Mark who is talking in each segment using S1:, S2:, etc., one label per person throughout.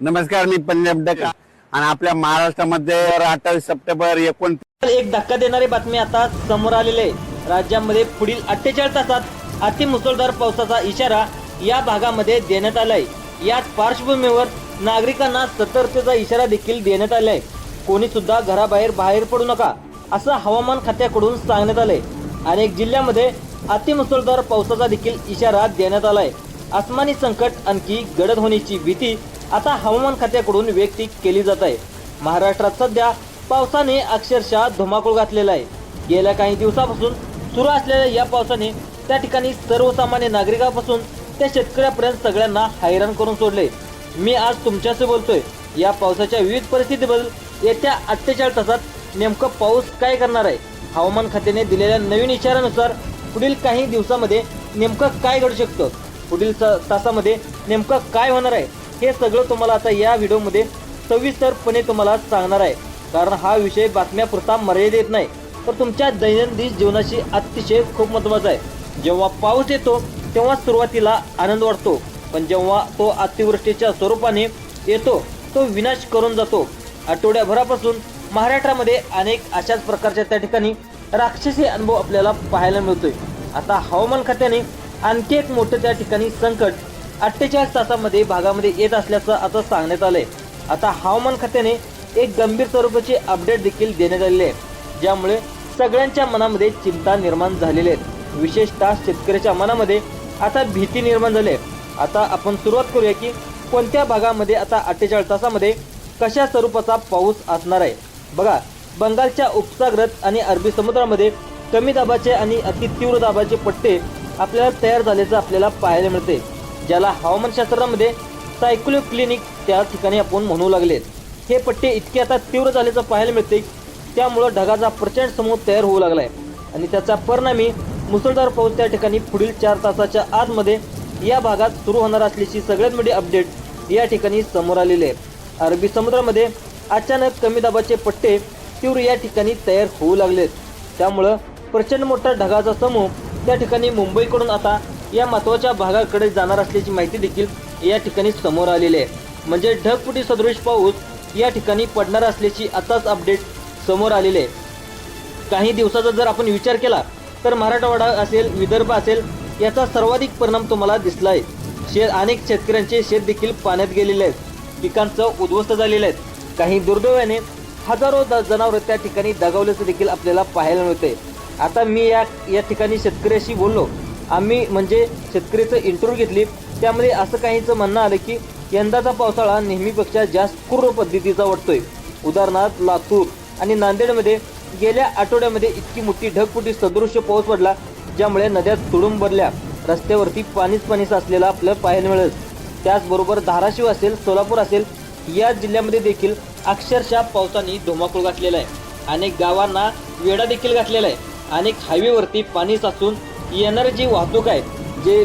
S1: नमस्कार मी पंजाब डका आणि आपल्या महाराष्ट्रामध्ये अठ्ठावीस सप्टेंबर एकोणतीस
S2: एक धक्का देणारी बातमी आता समोर आलेली आहे. राज्यामध्ये पुढील अठ्ठेचाळीस तासात अतिमुसळधार पावसाचा इशारा या भागामध्ये देण्यात आलाय. याच पार्श्वभूमीवर नागरिकांना सतर्कतेचा इशारा देखील देण्यात आलाय. कोणी सुद्धा घराबाहेर बाहेर पडू नका असं हवामान खात्याकडून सांगण्यात आलंय. अनेक जिल्ह्यामध्ये अतिमुसळधार पावसाचा देखील इशारा देण्यात आलाय. आसमानी संकट आणखी गडद होण्याची भीती आता हवामान खात्याकडून व्यक्ती केली जात आहे. महाराष्ट्रात सध्या पावसाने अक्षरशः धुमाकूळ घातलेला आहे. गेल्या काही दिवसापासून सुरू असलेल्या या पावसाने त्या ठिकाणी सर्वसामान्य नागरिकापासून त्या शेतकऱ्यापर्यंत सगळ्यांना हैराण करून सोडले. मी आज तुमच्याशी बोलतोय. या पावसाच्या विविध परिस्थितीबद्दल येत्या अठ्ठेचाळीस तासात नेमकं पाऊस काय करणार आहे? हवामान खात्याने दिलेल्या नवीन इशाऱ्यानुसार पुढील काही दिवसामध्ये नेमकं काय घडू शकतं? पुढील स- तासामध्ये नेमकं काय होणार आहे? हे सगळं तुम्हाला आता या व्हिडिओमध्ये सविस्तरपणे तुम्हाला सांगणार आहे. कारण हा विषय बातम्यापुरता मर्यादित नाही. तर तुमच्या दैनंदिन जीवनाशी अतिशय खूप महत्त्वाचा आहे. जेव्हा पाऊस येतो तेव्हा सुरुवातीला आनंद वाटतो. पण जेव्हा तो अतिवृष्टीच्या स्वरूपाने येतो तो विनाश करून जातो. आठवड्याभरापासून महाराष्ट्रामध्ये अनेक अशाच प्रकारच्या त्या ठिकाणी राक्षसी अनुभव आपल्याला पाहायला मिळतोय. आता हवामान खात्याने आणखी एक मोठं त्या ठिकाणी संकट अठ्ठेचाळीस तासामध्ये भागामध्ये येत असल्याचं आता सांगण्यात आलंय. आता हवामान खात्याने एक गंभीर स्वरूपाची अपडेट देखील देण्यात आलेली आहे. ज्यामुळे सगळ्यांच्या मनामध्ये चिंता निर्माण झालेली आहे. विशेषतः शेतकऱ्याच्या मनामध्ये आता भीती निर्माण झाली आहे. आता आपण सुरुवात करूया की कोणत्या भागामध्ये आता अठ्ठेचाळीस तासामध्ये कशा स्वरूपाचा पाऊस असणार आहे? बघा बंगालच्या उपसागरात आणि अरबी समुद्रामध्ये कमी दाबाचे आणि अति तीव्र दाबाचे पट्टे आपल्याला तयार झाल्याचं आपल्याला पाहायला मिळते ज्याला हवामानशास्त्रामध्ये सायक्लो क्लिनिक त्या ठिकाणी आपण म्हणू लागलेत. हे पट्टे इतके आता तीव्र झाल्याचं पाहायला मिळते त्यामुळं ढगाचा प्रचंड समूह तयार होऊ लागलाय. आणि त्याचा परिणामी मुसळधार पाऊस त्या ठिकाणी पुढील चार तासाच्या आतमध्ये या भागात सुरू होणार असल्याची सगळ्यात मोठी अपडेट या ठिकाणी समोर आलेली आहे. अरबी समुद्रामध्ये अचानक कमी दाबाचे पट्टे तीव्र या ठिकाणी तयार होऊ लागलेत. त्यामुळं प्रचंड मोठा ढगाचा समूह त्या ठिकाणी मुंबईकडून आता या महत्त्वाच्या भागाकडे जाणार असल्याची माहिती देखील या ठिकाणी समोर आलेली आहे. म्हणजे ढगफुटी सदृश पाऊस या ठिकाणी पडणार असल्याची आताच अपडेट समोर आलेली आहे. काही दिवसाचा जर आपण विचार केला तर मराठवाडा असेल विदर्भ असेल याचा सर्वाधिक परिणाम तुम्हाला दिसला आहे. शेत अनेक शेतकऱ्यांचे शेत देखील पाण्यात गेलेले आहेत. पिकांचं उद्ध्वस्त झालेलं आहेत काही दुर्दैवाने हजारो द जनावरं त्या ठिकाणी दगावल्याचं देखील आपल्याला पाहायला मिळते आता मी या या ठिकाणी शेतकऱ्याशी बोललो. आम्ही म्हणजे शेतकरीचं इंटरव्ह्यू घेतली. त्यामध्ये असं काहीचं म्हणणं आलं की यंदाचा पावसाळा नेहमीपेक्षा जास्त क्रूर पद्धतीचा वाटतोय उदाहरणार्थ लातूर आणि नांदेडमध्ये गेल्या आठवड्यामध्ये इतकी मोठी ढगफुटी सदृश्य पाऊस पडला ज्यामुळे नद्या तुडूंब भरल्या. रस्त्यावरती पाणीच पाणी साचलेला आपल्याला पाहायला मिळेल. त्याचबरोबर धाराशिव असेल सोलापूर असेल या जिल्ह्यामध्ये देखील अक्षरशः पावसाने धुमाकूळ घातलेला आहे. अनेक गावांना वेढा देखील घातलेला आहे. अनेक हायवेवरती पाणी साचून येणारी जी वाहतूक आहे जे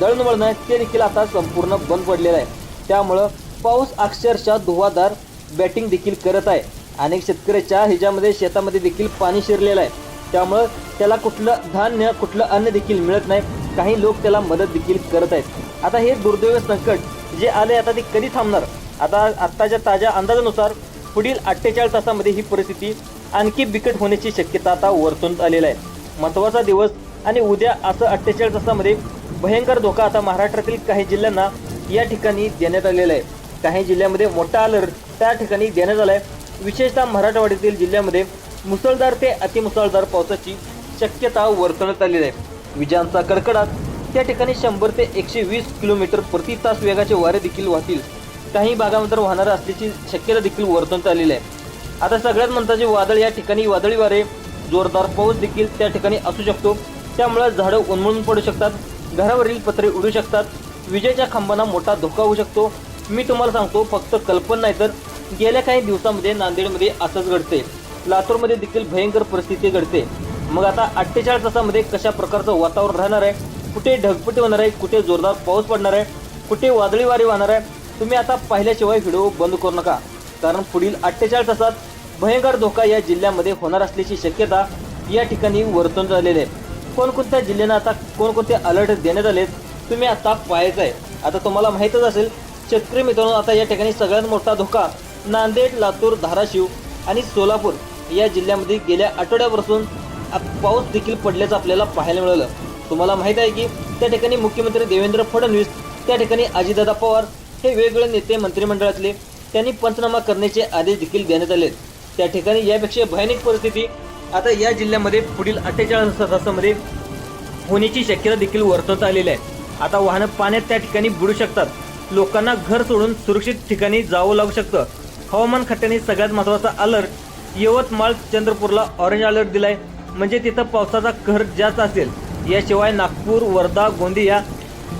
S2: दळणवळण आहे ते देखील आता संपूर्ण बंद पडलेलं आहे. त्यामुळं पाऊस अक्षरशः धुवाधार बॅटिंग देखील करत आहे. अनेक शेतकऱ्याच्या ह्याच्यामध्ये शेतामध्ये देखील पाणी शिरलेलं आहे. त्यामुळं त्याला कुठलं धान्य कुठलं अन्न देखील मिळत नाही. काही लोक त्याला मदत देखील करत आहेत. आता हे दुर्दैव संकट जे आले आता ते कधी थांबणार? आता आत्ताच्या ताज्या अंदाजानुसार पुढील अठ्ठेचाळीस तासामध्ये ही परिस्थिती आणखी बिकट होण्याची शक्यता आता वर्तून आलेली आहे. महत्त्वाचा दिवस आणि उद्या असं अठ्ठेचाळीस तासामध्ये भयंकर धोका आता महाराष्ट्रातील काही जिल्ह्यांना या ठिकाणी देण्यात आलेला आहे. काही जिल्ह्यामध्ये मोठा अलर्ट त्या ठिकाणी देण्यात आला आहे विशेषतः मराठवाड्यातील जिल्ह्यामध्ये मुसळधार ते अतिमुसळधार पावसाची शक्यता वर्तवण्यात आलेली आहे. विजांचा कडकडाट त्या ठिकाणी शंभर ते एकशे वीस किलोमीटर प्रति तास वेगाचे वारे देखील वाहतील. काही भागामध्ये वाहणार असल्याची शक्यता देखील वर्तवण्यात आलेली आहे. आता सगळ्यात महत्त्वाचे वादळ या ठिकाणी वादळी वारे जोरदार पाऊस देखील त्या ठिकाणी असू शकतो. त्यामुळे झाडं उन्मळून पडू शकतात घरावरील पत्रे उडू शकतात विजेच्या खांबांना मोठा धोका होऊ शकतो. मी तुम्हाला सांगतो फक्त कल्पना नाही तर गेल्या काही दिवसामध्ये नांदेडमध्ये असंच घडते लातूरमध्ये देखील भयंकर परिस्थिती घडते. मग आता अठ्ठेचाळीस तासामध्ये कशा प्रकारचं वातावरण राहणार आहे? कुठे ढगपटी होणार आहे? कुठे जोरदार पाऊस पडणार आहे? कुठे वादळी वारे वाहणार आहे? तुम्ही आता पाहिल्याशिवाय व्हिडिओ बंद करू नका. कारण पुढील अठ्ठेचाळीस तासात भयंकर धोका या जिल्ह्यामध्ये होणार असल्याची शक्यता या ठिकाणी वर्तून आलेली आहे. कोणकोणत्या जिल्ह्यांना आता कोणकोणते अलर्ट देण्यात आले तुम्ही आता पाहायचं आहे आता तुम्हाला माहीतच असेल शेतकरी मित्रांनो आता या ठिकाणी सगळ्यात मोठा धोका नांदेड लातूर धाराशिव आणि सोलापूर या जिल्ह्यामध्ये गेल्या आठवड्यापासून पाऊस देखील पडल्याचं आपल्याला पाहायला मिळालं. तुम्हाला माहीत आहे की त्या ठिकाणी मुख्यमंत्री देवेंद्र फडणवीस त्या ठिकाणी अजितदादा पवार हे वेगवेगळे नेते मंत्रिमंडळातले त्यांनी पंचनामा करण्याचे आदेश देखील देण्यात आले त्या ठिकाणी यापेक्षा भयानक परिस्थिती आता या जिल्ह्यामध्ये पुढील अठ्ठेचाळीस तासामध्ये होण्याची शक्यता देखील वर्तवण्यात आलेली आहे. आता वाहनं पाण्यात त्या ठिकाणी बुडू शकतात. लोकांना घर सोडून सुरक्षित ठिकाणी जावं लागू शकतं. हवामान खात्याने सगळ्यात महत्त्वाचा अलर्ट यवतमाळ चंद्रपूरला ऑरेंज अलर्ट दिलाय. म्हणजे तिथं पावसाचा कहर जास्त असेल. याशिवाय नागपूर वर्धा गोंदिया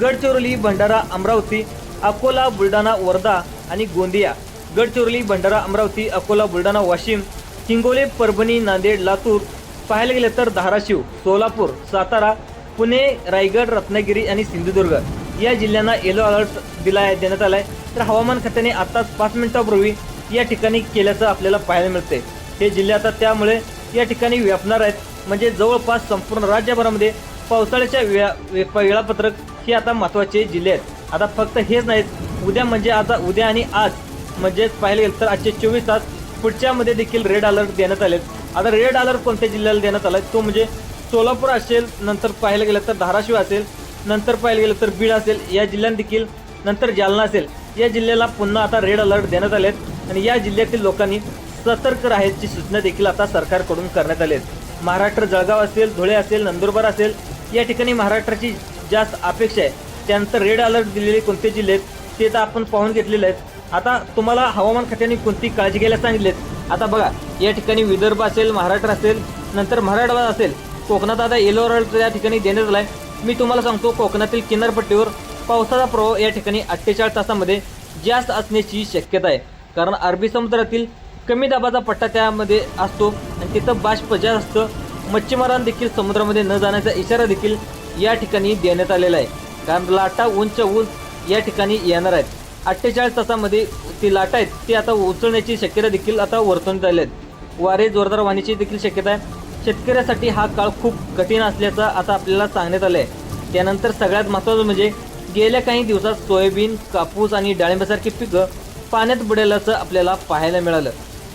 S2: गडचिरोली भंडारा अमरावती अकोला बुलढाणा वर्धा आणि गोंदिया गडचिरोली भंडारा अमरावती अकोला बुलढाणा वाशिम हिंगोली परभणी नांदेड लातूर. पाहायला गेलं तर धाराशिव सोलापूर सातारा पुणे रायगड रत्नागिरी आणि सिंधुदुर्ग या जिल्ह्यांना येलो अलर्ट दिला देण्यात आलाय. तर हवामान खात्याने आताच पाच मिनिटापूर्वी या ठिकाणी केल्याचं आपल्याला पाहायला मिळते हे जिल्हे आता त्यामुळे या ठिकाणी व्यापणार आहेत. म्हणजे जवळपास संपूर्ण राज्यभरामध्ये पावसाळ्याच्या वेळा वे- वेळापत्रक हे आता महत्त्वाचे जिल्हे आहेत. आता फक्त हेच नाहीत. उद्या म्हणजे आता उद्या आणि आज म्हणजेच पाहायला गेलं तर आजचे चोवीस तास पुढच्यामध्ये देखील रेड अलर्ट देण्यात आले आता रेड अलर्ट कोणत्या जिल्ह्याला देण्यात आला तो म्हणजे सोलापूर असेल नंतर पाहायला गेलं तर धाराशिव असेल नंतर पाहायला गेलं तर बीड असेल या जिल्ह्यात देखील नंतर जालना असेल या जिल्ह्याला पुन्हा आता रेड अलर्ट देण्यात आलेत. आणि या जिल्ह्यातील लोकांनी सतर्क राहायची सूचना देखील आता सरकारकडून करण्यात आली आहेत महाराष्ट्र जळगाव असेल धुळे असेल नंदुरबार असेल या ठिकाणी महाराष्ट्राची जास्त अपेक्षा आहे. त्यानंतर रेड अलर्ट दिलेले कोणते जिल्हे आहेत ते तर आपण पाहून घेतलेले आहेत. आता तुम्हाला हवामान खात्याने कोणती काळजी घ्यायला सांगितलीत? आता बघा या ठिकाणी विदर्भ असेल महाराष्ट्र असेल नंतर मराठवाडा असेल कोकणात आता येलो अलर्ट या ठिकाणी देण्यात आलाय. मी तुम्हाला सांगतो कोकणातील किनारपट्टीवर पावसाचा प्रभाव या ठिकाणी अठ्ठेचाळीस तासामध्ये जास्त असण्याची शक्यता आहे. कारण अरबी समुद्रातील कमी दाबाचा पट्टा त्यामध्ये असतो आणि तिथं बाष्प जास्त असतं मच्छीमारांना देखील समुद्रामध्ये न जाण्याचा इशारा देखील या ठिकाणी देण्यात आलेला आहे. कारण लाटा उंच उंच या ठिकाणी येणार आहेत. अठ्ठेचाळीस तासामध्ये ती लाट आहेत ती आता उचलण्याची शक्यता देखील आता वर्तवण्यात आली आहेत. वारे जोरदार वाहण्याची देखील शक्यता आहे. शेतकऱ्यासाठी हा काळ खूप कठीण असल्याचं आता आपल्याला सांगण्यात आलं आहे त्यानंतर सगळ्यात महत्त्वाचं म्हणजे गेल्या काही दिवसात सोयाबीन कापूस आणि डाळिंबासारखी पिकं पाण्यात बुडाल्याचं आपल्याला पाहायला मिळालं.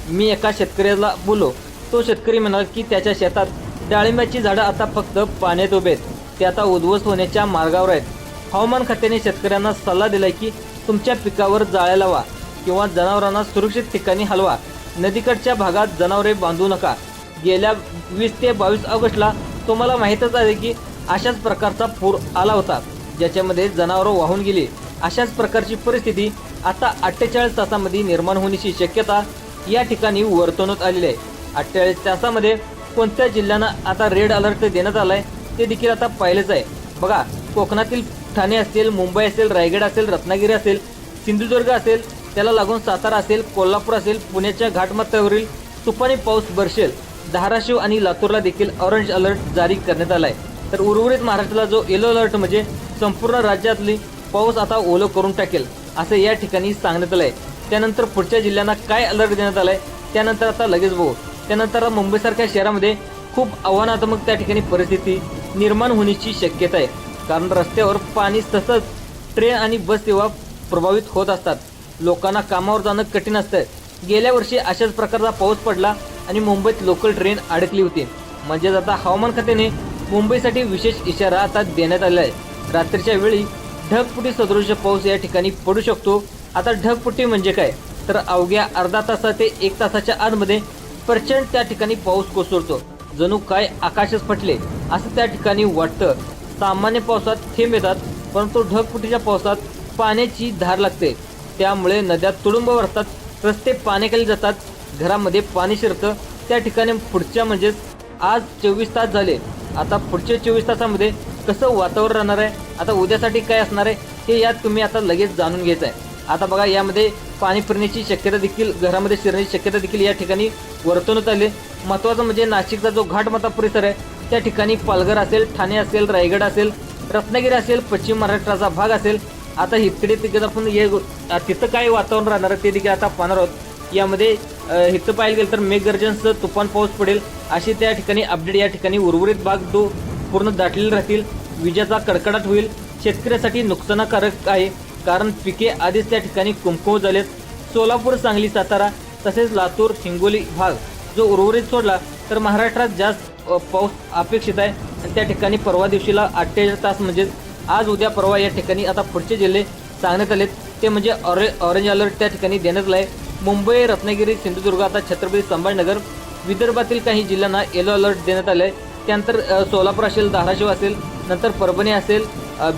S2: मी एका शेतकऱ्याला बोलो तो शेतकरी म्हणाला की त्याच्या शेतात डाळिंबाची झाडं आता फक्त पाण्यात उभे आहेत. ते आता उद्ध्वस्त होण्याच्या मार्गावर आहेत. हवामान खात्याने शेतकऱ्यांना सल्ला दिला की तुमच्या पिकावर जाळ्या लावा किंवा जनावरांना सुरक्षित ठिकाणी हलवा. नदीकडच्या भागात जनावरे बांधू नका. गेल्या वीस ते बावीस ऑगस्टला तुम्हाला माहीतच आहे की अशाच प्रकारचा पूर आला होता ज्याच्यामध्ये जनावरं वाहून गेली. अशाच प्रकारची परिस्थिती आता अठ्ठेचाळीस तासामध्ये निर्माण होण्याची शक्यता या ठिकाणी वर्तवण्यात आलेली आहे. अठ्ठेचाळीस तासामध्ये कोणत्या जिल्ह्यांना आता रेड अलर्ट देण्यात आलाय ते देखील आता पाहिलेच आहे. बघा कोकणातील ठाणे असेल मुंबई असेल रायगड असेल रत्नागिरी असेल सिंधुदुर्ग असेल त्याला लागून सातारा असेल कोल्हापूर असेल पुण्याच्या घाटमाथ्यावरील तुफानी पाऊस बरसेल. धाराशिव आणि लातूरला देखील ऑरेंज अलर्ट जारी करण्यात आला आहे तर उर्वरित महाराष्ट्राला जो येलो अलर्ट म्हणजे संपूर्ण राज्यातली पाऊस आता ओलं करून टाकेल असं या ठिकाणी सांगण्यात आलं आहे त्यानंतर पुढच्या जिल्ह्यांना काय अलर्ट देण्यात आलाय त्यानंतर आता लगेच बघू. त्यानंतर मुंबईसारख्या शहरामध्ये खूप आव्हानात्मक त्या ठिकाणी परिस्थिती निर्माण होण्याची शक्यता आहे. कारण रस्त्यावर पाणी तसंच ट्रेन आणि बस सेवा प्रभावित होत असतात. लोकांना कामावर जाणं कठीण असतं गेल्या वर्षी अशाच प्रकारचा पाऊस पडला आणि मुंबईत लोकल ट्रेन अडकली होती. म्हणजेच आता हवामान खात्याने मुंबईसाठी विशेष इशारा आता देण्यात आला आहे रात्रीच्या वेळी ढगपुटी सदृश पाऊस या ठिकाणी पडू शकतो. आता ढगपुटी म्हणजे काय? तर अवघ्या अर्धा तासा ते एक तासाच्या आतमध्ये प्रचंड त्या ठिकाणी पाऊस कोसळतो. जणू काय आकाशच फटले असं त्या ठिकाणी वाटतं. सामान्य पावसात थेंब येतात परंतु ढगफुटीच्या पावसात पाण्याची धार लागते. त्यामुळे नद्या तुडुंब भरतात रस्ते पाण्याखाली जातात घरामध्ये पाणी शिरतं. त्या ठिकाणी पुढच्या म्हणजेच आज चोवीस तास झाले. आता पुढच्या चोवीस तासामध्ये कसं वातावरण राहणार आहे? आता उद्यासाठी काय असणार आहे? हे यात तुम्ही आता लगेच जाणून घ्यायचं आहे. आता बघा यामध्ये पाणी फिरण्याची शक्यता देखील घरामध्ये शिरण्याची शक्यता देखील या ठिकाणी वर्तवण्यात आली महत्त्वाचं म्हणजे नाशिकचा जो घाटमाता परिसर आहे त्या ठिकाणी पालघर असेल ठाणे असेल रायगड असेल रत्नागिरी असेल पश्चिम महाराष्ट्राचा भाग असेल. आता इकडे तिकडे आपण हे तिथं काय वातावरण राहणार आहे ते देखील आता पाहणार आहोत. यामध्ये इथं पाहायला गेलं तर मेघगर्जनसह तुफान पाऊस पडेल. अशी त्या ठिकाणी अपडेट या ठिकाणी उर्वरित भाग जो पूर्ण दाटलेले राहतील. विजेचा कडकडाट होईल. शेतकऱ्यासाठी नुकसानकारक आहे. कारण पिके आधीच त्या ठिकाणी कुमकुम झालेत. सोलापूर सांगली सातारा तसेच लातूर हिंगोली भाग जो उर्वरित सोडला तर महाराष्ट्रात जास्त पाऊस अपेक्षित आहे. आणि त्या ठिकाणी परवा दिवशीला अठ्ठेचाळीस तास म्हणजेच आज उद्या परवा या ठिकाणी आता पुढचे जिल्हे सांगण्यात आलेत. ते म्हणजे ऑरे ऑरेंज अलर्ट त्या ठिकाणी देण्यात आला आहे मुंबई रत्नागिरी सिंधुदुर्ग आता छत्रपती संभाजीनगर विदर्भातील काही जिल्ह्यांना येलो अलर्ट देण्यात आलं आहे त्यानंतर सोलापूर असेल धाराशिव असेल नंतर परभणी असेल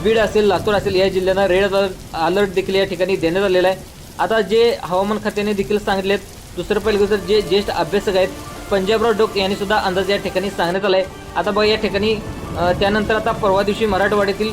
S2: बीड असेल लातूर असेल या जिल्ह्यांना रेड अलर्ट अलर्ट देखील या ठिकाणी देण्यात आलेला आहे. आता जे हवामान खात्याने देखील सांगितलेत दुसरं पहिलं गोष्ट जे ज्येष्ठ अभ्यासक आहेत पंजाबराव डोक यांनी सुद्धा अंदाज या ठिकाणी सांगण्यात आलाय. आता बघा या ठिकाणी त्यानंतर आता परवा दिवशी मराठवाड्यातील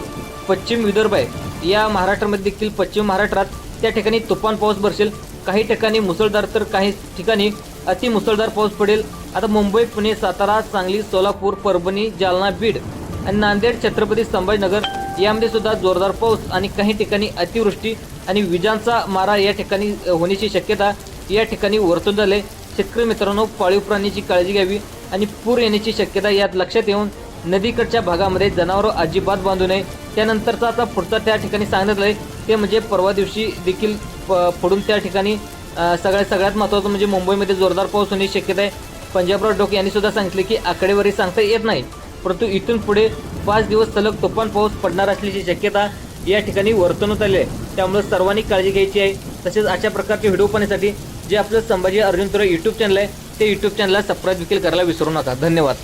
S2: पश्चिम विदर्भ आहे. या महाराष्ट्रामध्ये देखील पश्चिम महाराष्ट्रात त्या ठिकाणी तुफान पाऊस बरसेल. काही ठिकाणी मुसळधार तर काही ठिकाणी अति मुसळधार पाऊस पडेल. आता मुंबई पुणे सातारा सांगली सोलापूर परभणी जालना बीड आणि नांदेड छत्रपती संभाजीनगर यामध्ये सुद्धा जोरदार पाऊस आणि काही ठिकाणी अतिवृष्टी आणि विजांचा मारा या ठिकाणी होण्याची शक्यता या ठिकाणी वर्तून झाले शेतकरी मित्रांनो पाळीव प्राण्याची काळजी घ्यावी आणि पूर येण्याची शक्यता यात लक्षात येऊन नदीकडच्या भागामध्ये जनावरं अजिबात बांधू नये. त्यानंतरचा आता पुढचा त्या ठिकाणी सांगण्यात आहे ते म्हणजे परवा दिवशी देखील प- त्या ठिकाणी सगळ्यात सगळ्यात महत्त्वाचं म्हणजे मुंबईमध्ये जोरदार पाऊस होण्याची शक्यता आहे. पंजाबराव डोक यांनी सुद्धा सांगितले की आकडेवारी सांगता येत नाही परंतु इथून पुढे पाच दिवस सलग तुफान पाऊस पडणार असल्याची शक्यता या ठिकाणी वर्तवण्यात आली आहे. त्यामुळे सर्वांनी काळजी घ्यायची आहे. तसेच अशा प्रकारचे व्हिडिओ पाहण्यासाठी जे आपलं संभाजी अर्जुन तुरे यूट्यूब चॅनल आहे ते यूट्यूब चॅनलला सबस्क्राईब देखील करायला विसरू नका. धन्यवाद.